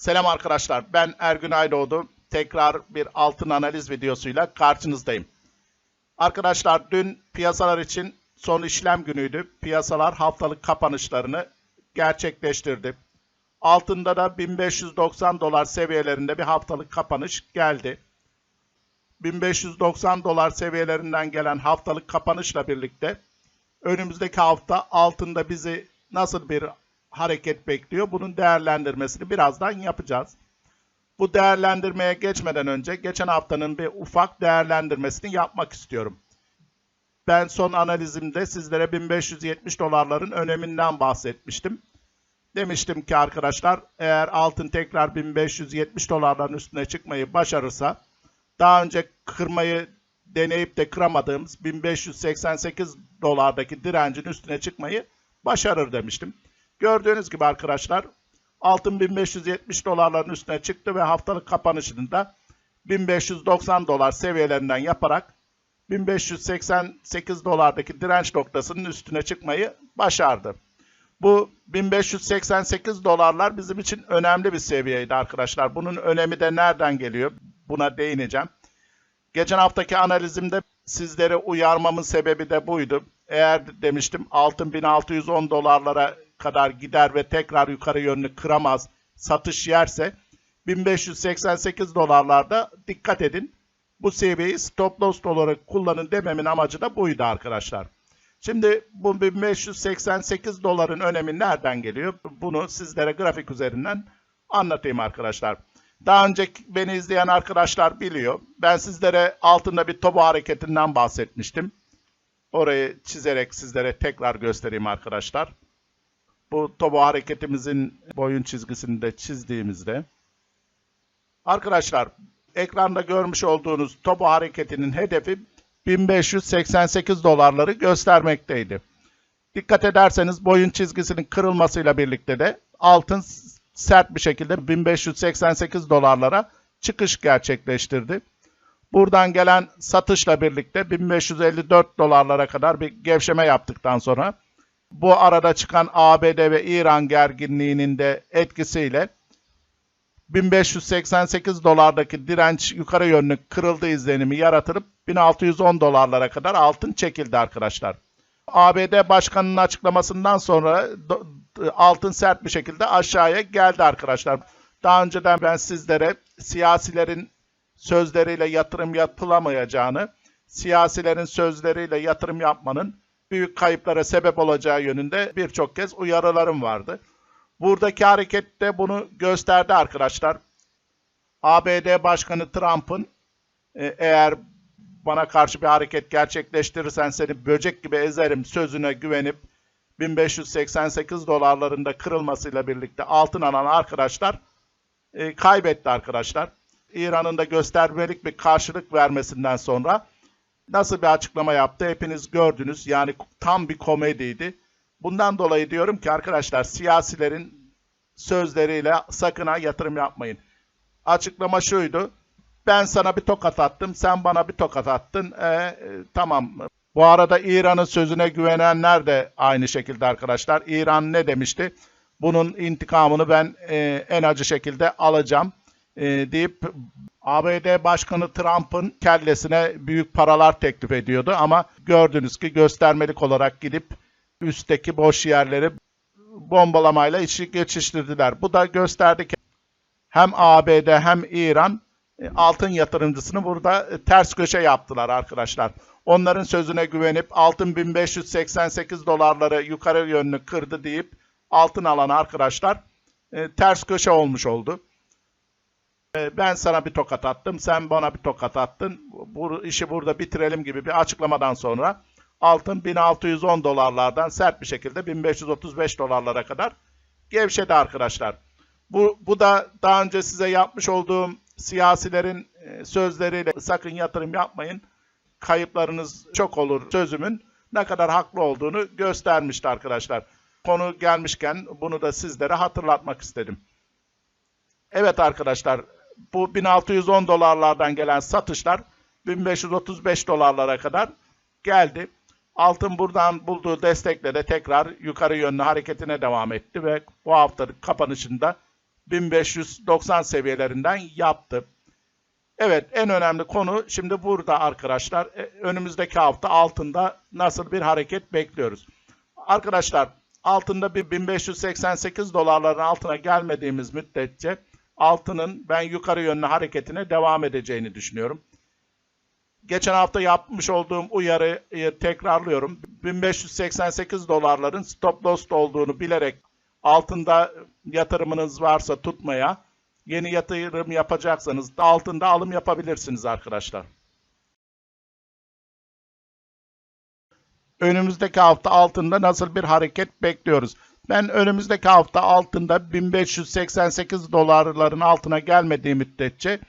Selam arkadaşlar. Ben Ergün Aydoğdu. Tekrar bir altın analiz videosuyla karşınızdayım. Arkadaşlar dün piyasalar için son işlem günüydü. Piyasalar haftalık kapanışlarını gerçekleştirdi. Altında da 1590 dolar seviyelerinde bir haftalık kapanış geldi. 1590 dolar seviyelerinden gelen haftalık kapanışla birlikte önümüzdeki hafta altında bizi nasıl bir hareket bekliyor? Bunun değerlendirmesini birazdan yapacağız. Bu değerlendirmeye geçmeden önce geçen haftanın bir ufak değerlendirmesini yapmak istiyorum. Ben son analizimde sizlere 1570 dolarların öneminden bahsetmiştim. Demiştim ki arkadaşlar eğer altın tekrar 1570 dolarların üstüne çıkmayı başarırsa daha önce kırmayı deneyip de kıramadığımız 1588 dolardaki direncin üstüne çıkmayı başarır demiştim. Gördüğünüz gibi arkadaşlar altın 1570 dolarların üstüne çıktı ve haftalık kapanışında 1590 dolar seviyelerinden yaparak 1588 dolardaki direnç noktasının üstüne çıkmayı başardı. Bu 1588 dolarlar bizim için önemli bir seviyeydi arkadaşlar. Bunun önemi de nereden geliyor? Buna değineceğim. Geçen haftaki analizimde sizlere uyarmamın sebebi de buydu. Eğer demiştim altın 1610 dolarlara kadar gider ve tekrar yukarı yönlü kıramaz, satış yerse 1588 dolarlarda dikkat edin. Bu seviyeyi stop loss olarak kullanın dememin amacı da buydu arkadaşlar. Şimdi bu 1588 doların önemi nereden geliyor? Bunu sizlere grafik üzerinden anlatayım arkadaşlar. Daha önce beni izleyen arkadaşlar biliyor. Ben sizlere altında bir topu hareketinden bahsetmiştim. Orayı çizerek sizlere tekrar göstereyim arkadaşlar. Bu topu hareketimizin boyun çizgisini de çizdiğimizde arkadaşlar ekranda görmüş olduğunuz topu hareketinin hedefi 1588 dolarları göstermekteydi. Dikkat ederseniz boyun çizgisinin kırılmasıyla birlikte de altın sert bir şekilde 1588 dolarlara çıkış gerçekleştirdi. Buradan gelen satışla birlikte 1554 dolarlara kadar bir gevşeme yaptıktan sonra bu arada çıkan ABD ve İran gerginliğinin de etkisiyle 1588 dolardaki direnç yukarı yönlü kırıldı izlenimi yaratılıp 1610 dolarlara kadar altın çekildi arkadaşlar. ABD Başkanı'nın açıklamasından sonra altın sert bir şekilde aşağıya geldi arkadaşlar. Daha önceden ben sizlere siyasilerin sözleriyle yatırım yapılamayacağını, siyasilerin sözleriyle yatırım yapmanın büyük kayıplara sebep olacağı yönünde birçok kez uyarılarım vardı. Buradaki hareket de bunu gösterdi arkadaşlar. ABD Başkanı Trump'ın e, eğer bana karşı bir hareket gerçekleştirirsen seni böcek gibi ezerim sözüne güvenip 1588 dolarlarında kırılmasıyla birlikte altın alan arkadaşlar e, kaybetti arkadaşlar. İran'ın da göstermelik bir karşılık vermesinden sonra nasıl bir açıklama yaptı hepiniz gördünüz. Yani tam bir komediydi. Bundan dolayı diyorum ki arkadaşlar siyasilerin sözleriyle sakın ha yatırım yapmayın. Açıklama şuydu. Ben sana bir tokat attım, sen bana bir tokat attın. E, e, tamam. Bu arada İran'ın sözüne güvenenler de aynı şekilde arkadaşlar. İran ne demişti? Bunun intikamını ben e, en acı şekilde alacağım e, deyip ABD Başkanı Trump'ın kellesine büyük paralar teklif ediyordu ama gördünüz ki göstermelik olarak gidip üstteki boş yerleri bombalamayla içi geçiştirdiler. Bu da gösterdi ki hem ABD hem İran e, altın yatırımcısını burada e, ters köşe yaptılar arkadaşlar. Onların sözüne güvenip altın 1588 dolarları yukarı yönlü kırdı deyip altın alan arkadaşlar e, ters köşe olmuş oldu. E, ben sana bir tokat attım, sen bana bir tokat attın. Bu işi burada bitirelim gibi bir açıklamadan sonra altın 1610 dolarlardan sert bir şekilde 1535 dolarlara kadar gevşedi arkadaşlar. Bu, bu da daha önce size yapmış olduğum siyasilerin e, sözleriyle sakın yatırım yapmayın, kayıplarınız çok olur sözümün ne kadar haklı olduğunu göstermişti arkadaşlar. Konu gelmişken bunu da sizlere hatırlatmak istedim. Evet arkadaşlar bu 1610 dolarlardan gelen satışlar 1535 dolarlara kadar geldi. Altın buradan bulduğu destekle de tekrar yukarı yönlü hareketine devam etti ve bu haftanın kapanışında 1590 seviyelerinden yaptı. Evet en önemli konu şimdi burada arkadaşlar. E, Önümüzdeki hafta altında nasıl bir hareket bekliyoruz? Arkadaşlar altında bir 1588 dolarların altına gelmediğimiz müddetçe altının ben yukarı yönlü hareketine devam edeceğini düşünüyorum. Geçen hafta yapmış olduğum uyarıyı tekrarlıyorum. 1588 dolarların stop loss olduğunu bilerek altında yatırımınız varsa tutmaya, yeni yatırım yapacaksanız da altında alım yapabilirsiniz arkadaşlar. Önümüzdeki hafta altında nasıl bir hareket bekliyoruz? Ben önümüzdeki hafta altında 1588 dolarların altına gelmediği müddetçe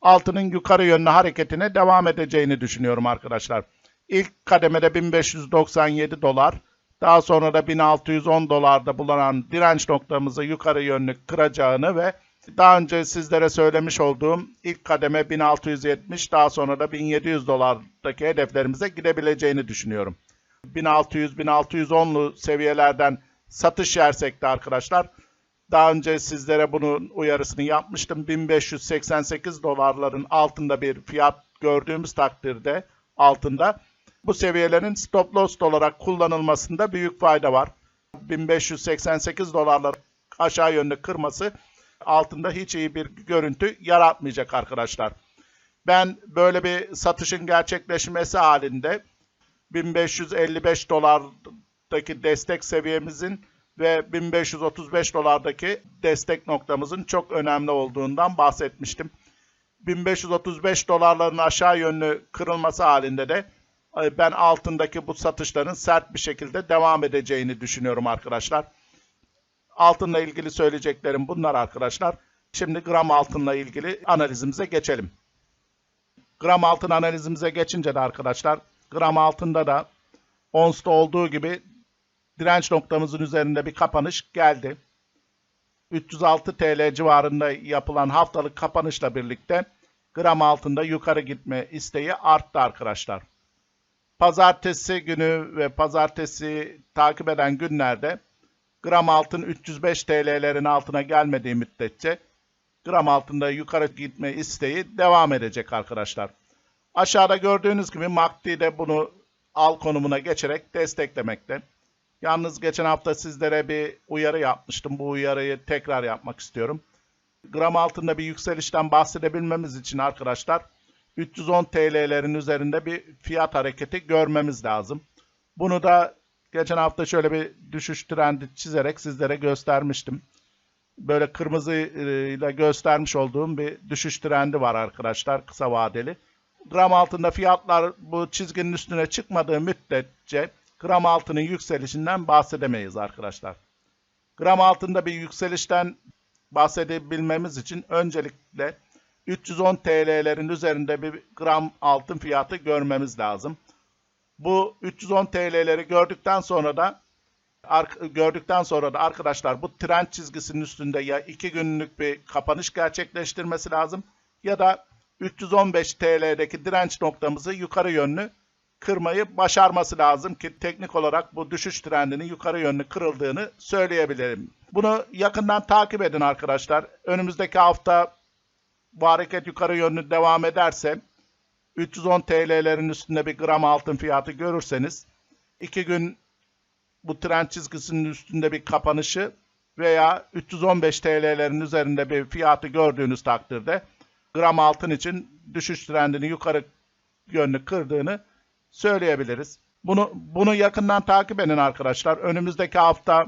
altının yukarı yönlü hareketine devam edeceğini düşünüyorum arkadaşlar. İlk kademede 1597 dolar, daha sonra da 1610 dolarda bulunan direnç noktamızı yukarı yönlü kıracağını ve daha önce sizlere söylemiş olduğum ilk kademe 1670, daha sonra da 1700 dolardaki hedeflerimize gidebileceğini düşünüyorum. 1600-1610'lu seviyelerden satış yersek de arkadaşlar daha önce sizlere bunun uyarısını yapmıştım. 1588 dolarların altında bir fiyat gördüğümüz takdirde altında bu seviyelerin stop loss olarak kullanılmasında büyük fayda var. 1588 dolarlar aşağı yönlü kırması altında hiç iyi bir görüntü yaratmayacak arkadaşlar. Ben böyle bir satışın gerçekleşmesi halinde 1555 dolardaki destek seviyemizin ve 1535 dolardaki destek noktamızın çok önemli olduğundan bahsetmiştim. 1535 dolarların aşağı yönlü kırılması halinde de e, ben altındaki bu satışların sert bir şekilde devam edeceğini düşünüyorum arkadaşlar. Altınla ilgili söyleyeceklerim bunlar arkadaşlar. Şimdi gram altınla ilgili analizimize geçelim. Gram altın analizimize geçince de arkadaşlar gram altında da onsta olduğu gibi direnç noktamızın üzerinde bir kapanış geldi. 306 TL civarında yapılan haftalık kapanışla birlikte gram altında yukarı gitme isteği arttı arkadaşlar. Pazartesi günü ve pazartesi takip eden günlerde gram altın 305 TL'lerin altına gelmediği müddetçe gram altında yukarı gitme isteği devam edecek arkadaşlar. Aşağıda gördüğünüz gibi MACD de bunu al konumuna geçerek desteklemekte. Yalnız geçen hafta sizlere bir uyarı yapmıştım. Bu uyarıyı tekrar yapmak istiyorum. Gram altında bir yükselişten bahsedebilmemiz için arkadaşlar 310 TL'lerin üzerinde bir fiyat hareketi görmemiz lazım. Bunu da geçen hafta şöyle bir düşüş trendi çizerek sizlere göstermiştim. Böyle kırmızı ile göstermiş olduğum bir düşüş trendi var arkadaşlar kısa vadeli. Gram altında fiyatlar bu çizginin üstüne çıkmadığı müddetçe gram altının yükselişinden bahsedemeyiz arkadaşlar. Gram altında bir yükselişten bahsedebilmemiz için öncelikle 310 TL'lerin üzerinde bir gram altın fiyatı görmemiz lazım. Bu 310 TL'leri gördükten sonra da gördükten sonra da arkadaşlar bu trend çizgisinin üstünde ya 2 günlük bir kapanış gerçekleştirmesi lazım ya da 315 TL'deki direnç noktamızı yukarı yönlü kırmayı başarması lazım ki teknik olarak bu düşüş trendinin yukarı yönlü kırıldığını söyleyebilirim. Bunu yakından takip edin arkadaşlar. Önümüzdeki hafta bu hareket yukarı yönlü devam ederse 310 TL'lerin üstünde bir gram altın fiyatı görürseniz 2 gün bu trend çizgisinin üstünde bir kapanışı veya 315 TL'lerin üzerinde bir fiyatı gördüğünüz takdirde gram altın için düşüş trendini yukarı yönlü kırdığını söyleyebiliriz. Bunu bunu yakından takip edin arkadaşlar. Önümüzdeki hafta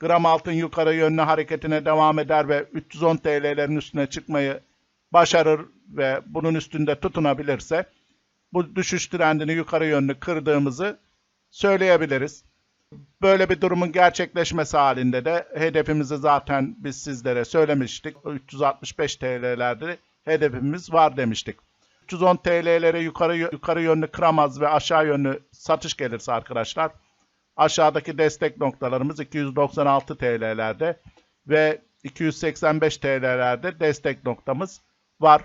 gram altın yukarı yönlü hareketine devam eder ve 310 TL'lerin üstüne çıkmayı başarır ve bunun üstünde tutunabilirse bu düşüş trendini yukarı yönlü kırdığımızı söyleyebiliriz. Böyle bir durumun gerçekleşmesi halinde de hedefimizi zaten biz sizlere söylemiştik. 365 TL'lerde hedefimiz var demiştik. 310 TL'lere yukarı yukarı yönlü kıramaz ve aşağı yönlü satış gelirse arkadaşlar aşağıdaki destek noktalarımız 296 TL'lerde ve 285 TL'lerde destek noktamız var.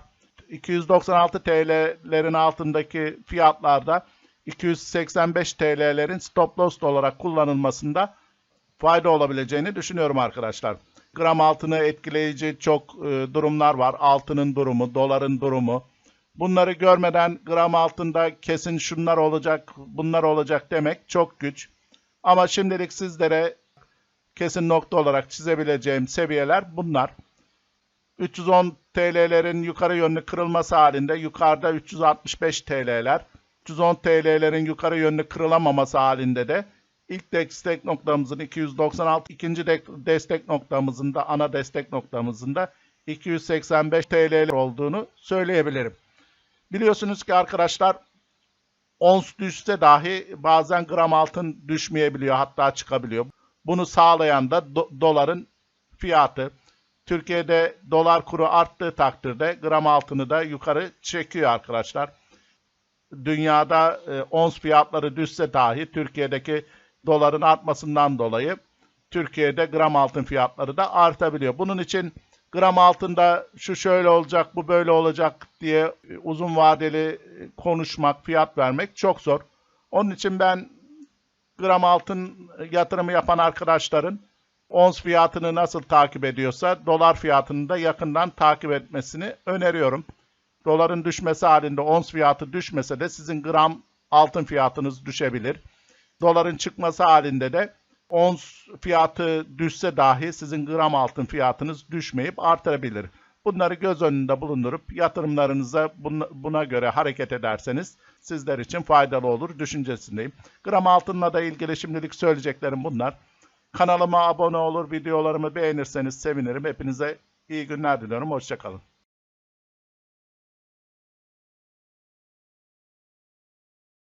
296 TL'lerin altındaki fiyatlarda 285 TL'lerin stop loss olarak kullanılmasında fayda olabileceğini düşünüyorum arkadaşlar. gram altını etkileyici çok e, durumlar var. Altının durumu, doların durumu. Bunları görmeden gram altında kesin şunlar olacak, bunlar olacak demek çok güç. Ama şimdilik sizlere kesin nokta olarak çizebileceğim seviyeler bunlar. 310 TL'lerin yukarı yönlü kırılması halinde yukarıda 365 TL'ler, 310 TL'lerin yukarı yönlü kırılamaması halinde de ilk destek noktamızın 296, ikinci de- destek noktamızın da ana destek noktamızın da 285 TL olduğunu söyleyebilirim. Biliyorsunuz ki arkadaşlar ons düşse dahi bazen gram altın düşmeyebiliyor hatta çıkabiliyor. Bunu sağlayan da do- doların fiyatı. Türkiye'de dolar kuru arttığı takdirde gram altını da yukarı çekiyor arkadaşlar. Dünyada e, ons fiyatları düşse dahi Türkiye'deki doların artmasından dolayı Türkiye'de gram altın fiyatları da artabiliyor. Bunun için gram altında şu şöyle olacak, bu böyle olacak diye uzun vadeli konuşmak, fiyat vermek çok zor. Onun için ben gram altın yatırımı yapan arkadaşların ons fiyatını nasıl takip ediyorsa dolar fiyatını da yakından takip etmesini öneriyorum. Doların düşmesi halinde ons fiyatı düşmese de sizin gram altın fiyatınız düşebilir. Doların çıkması halinde de ons fiyatı düşse dahi sizin gram altın fiyatınız düşmeyip artabilir. Bunları göz önünde bulundurup yatırımlarınıza buna, göre hareket ederseniz sizler için faydalı olur düşüncesindeyim. Gram altınla da ilgili şimdilik söyleyeceklerim bunlar. Kanalıma abone olur, videolarımı beğenirseniz sevinirim. Hepinize iyi günler diliyorum. Hoşçakalın.